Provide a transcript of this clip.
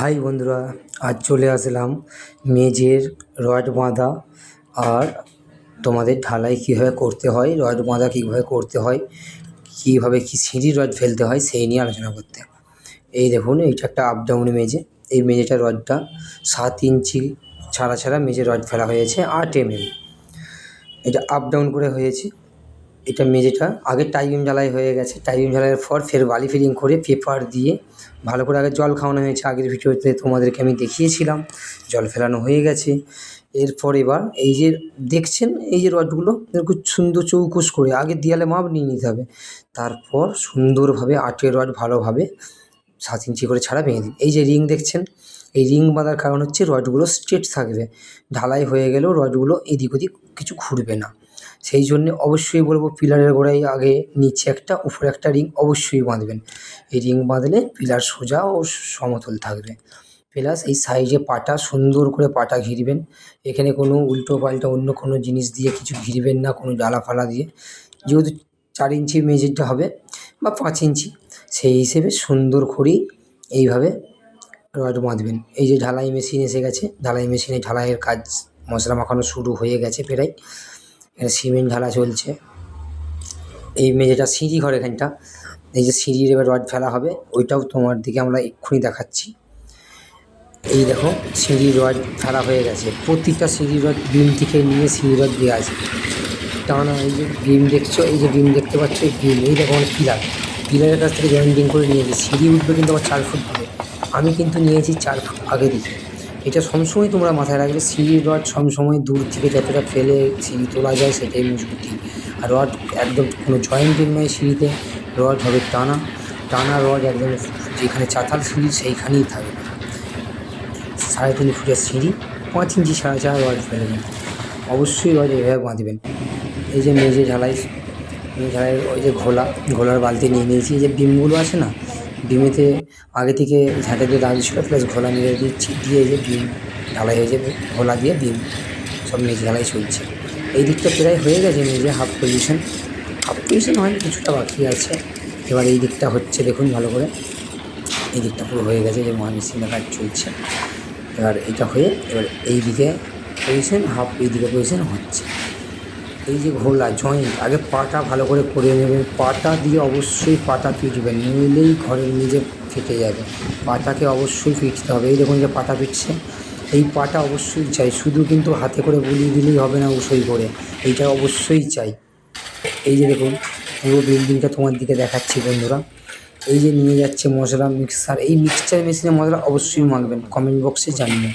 High বন্ধুরা, আজ চলে আসলাম মেজের রড বাঁধা। আর তোমাদের ঢালাই কীভাবে করতে হয়, রড বাঁধা কীভাবে করতে হয়, কীভাবে কী সিঁড়ির রড ফেলতে হয়, সেই নিয়ে আলোচনা করতে এই দেখুন, এইটা একটা আপ ডাউন মেজে এই মেজেটার রডটা সাত ইঞ্চি ছাড়া ছাড়া মেজের রড ফেলা হয়েছে আট এমএম এটা আপ ডাউন করে হয়েছে। এটা মেঝেটা। আগে টাইম জ্বালাই হয়ে গেছে। টাইম জ্বালাইয়ের পর ফের বালি ফিলিং করে পেপার দিয়ে ভালো করে আগে জল খাওয়ানো হয়েছে। আগের ভিডিওতে তোমাদেরকে আমি দেখিয়েছিলাম। জল ফেলানো হয়ে গেছে। এরপর এবার এই যে দেখছেন এই যে রডগুলো? এরকম সুন্দর চৌকোস করে আগে দেয়ালে মাপ নিয়ে নিতে হবে। তারপর সুন্দরভাবে আটের রড ভালোভাবে সাত ইঞ্চি করে ছাড়া ভেঙে দিন এই যে রিং দেখছেন? এই রিং বাঁধার কারণ হচ্ছে রডগুলো স্ট্রেট থাকবে। ঢালাই হয়ে গেলেও রডগুলো এদিক ওদিক কিছু ঘুরবে না। সেই জন্যে অবশ্যই বলব পিলারের গোড়ায় আগে নিচে একটা, উপরে একটা রিং অবশ্যই বাঁধবেন। এই রিং বাঁধলে পিলার সোজা ও সমতল থাকবে। প্লাস এই সাইডে পাটা, সুন্দর করে পাটা ঘিরবেন। এখানে কোনো উল্টো পাল্টা অন্য কোনো জিনিস দিয়ে কিছু ঘিরবেন না, কোনো ডালা ফালা দিয়ে। যেহেতু চার ইঞ্চি মেঝেটা হবে বা পাঁচ ইঞ্চি, সেই হিসেবে সুন্দর করেই এইভাবে রড বাঁধবেন। এই যে ঢালাই মেশিন এসে গেছে, ঢালাই মেশিনে ঢালাইয়ের কাজ, মশলা মাখানো শুরু হয়ে গেছে প্রায়। এখানে সিমেন্ট ঢালা চলছে। এই মেঝেটা সিঁড়ি ঘর এখানটা। এই যে সিঁড়ির এবার রড ফেলা হবে, ওইটাও তোমার দিকে আমরা এক্ষুনি দেখাচ্ছি। এই দেখো, সিঁড়ির রড ফেলা হয়ে গেছে। প্রতিটা সিঁড়ির রড বিম থেকে নিয়ে সিঁড়ি রড দেওয়া আছে। টানা এই যে বিম দেখছ, এই যে বিম দেখতে পাচ্ছ, এই বিম, এই দেখো আমার পিলার। পিলারের কাছ থেকে জয়েন্টিং করে নিয়েছি। সিঁড়ি উঠবে কিন্তু আমার চার ফুট দূরে। আমি কিন্তু নিয়েছি চার ফুট আগে দিকে। এটা সবসময় তোমরা মাথায় রাখবে, সিঁড়ির রড সবসময় দূর থেকে যতটা ফেলে সিঁড়ি তোলা যায় সেটাই মজবুতি আর রড একদম কোনো জয়েন্টিং নয় সিঁড়িতে, রড হবে টানা। টানা রড একদম যেখানে চাতাল সিঁড়ি সেইখানেই থাকবে সাড়ে তিন ফুটের সিঁড়ি, পাঁচ ইঞ্চি সাড়ে চার রড ফেলে ফেলবেন অবশ্যই রড এভাবে বাঁধবেন। এই যে মেঝে ঝালাই ঝালাইয়ের ওই যে ঘোলা, ঘোলার বালতি নিয়ে নিয়েছি, এই যে বিমগুলো আছে না ডিমেতে আগে থেকে ঝাঁটে দিয়ে দাগ ছিল প্লাস ঘোলা নিয়ে দিচ্ছি দিয়ে যে ডিম, ঢালাই হয়ে যাবে, ঘোলা দিয়ে ডিম সব মেঝে ঢালাই চলছে। এই দিকটা প্রায় হয়ে গেছে মেঝে হাফ পজিশন হাফ পজিশন হয়, কিছুটা বাকি আছে। এবার এই দিকটা হচ্ছে, দেখুন ভালো করে, এই দিকটা পুরো হয়ে গেছে যে মহামেশিনের কাজ চলছে। এবার এটা হয়ে, এবার এই দিকে পজিশন হাফ এই দিকে পজিশন হচ্ছে। এই যে ঘোলা জয়েন্ট আগে পাটা ভালো করে করে নেবেন। পাটা দিয়ে অবশ্যই পাটা পিটবেন নইলেই ঘরের নিজে ফেটে যাবে। পাটাকে অবশ্যই পিটতে হবে। এই দেখুন যে পাটা পিটছে এই পাটা অবশ্যই চাই। শুধু কিন্তু হাতে করে বুলিয়ে দিলেই হবে না উসই করে। এইটা অবশ্যই চাই। এই যে দেখুন, পুরো বিল্ডিংটা তোমার দিকে দেখাচ্ছি বন্ধুরা। এই যে নিয়ে যাচ্ছে মশলা মিক্সার এই মিক্সচার মেশিনে মশলা অবশ্যই মাখবেন। কমেন্ট বক্সে জানিয়ে।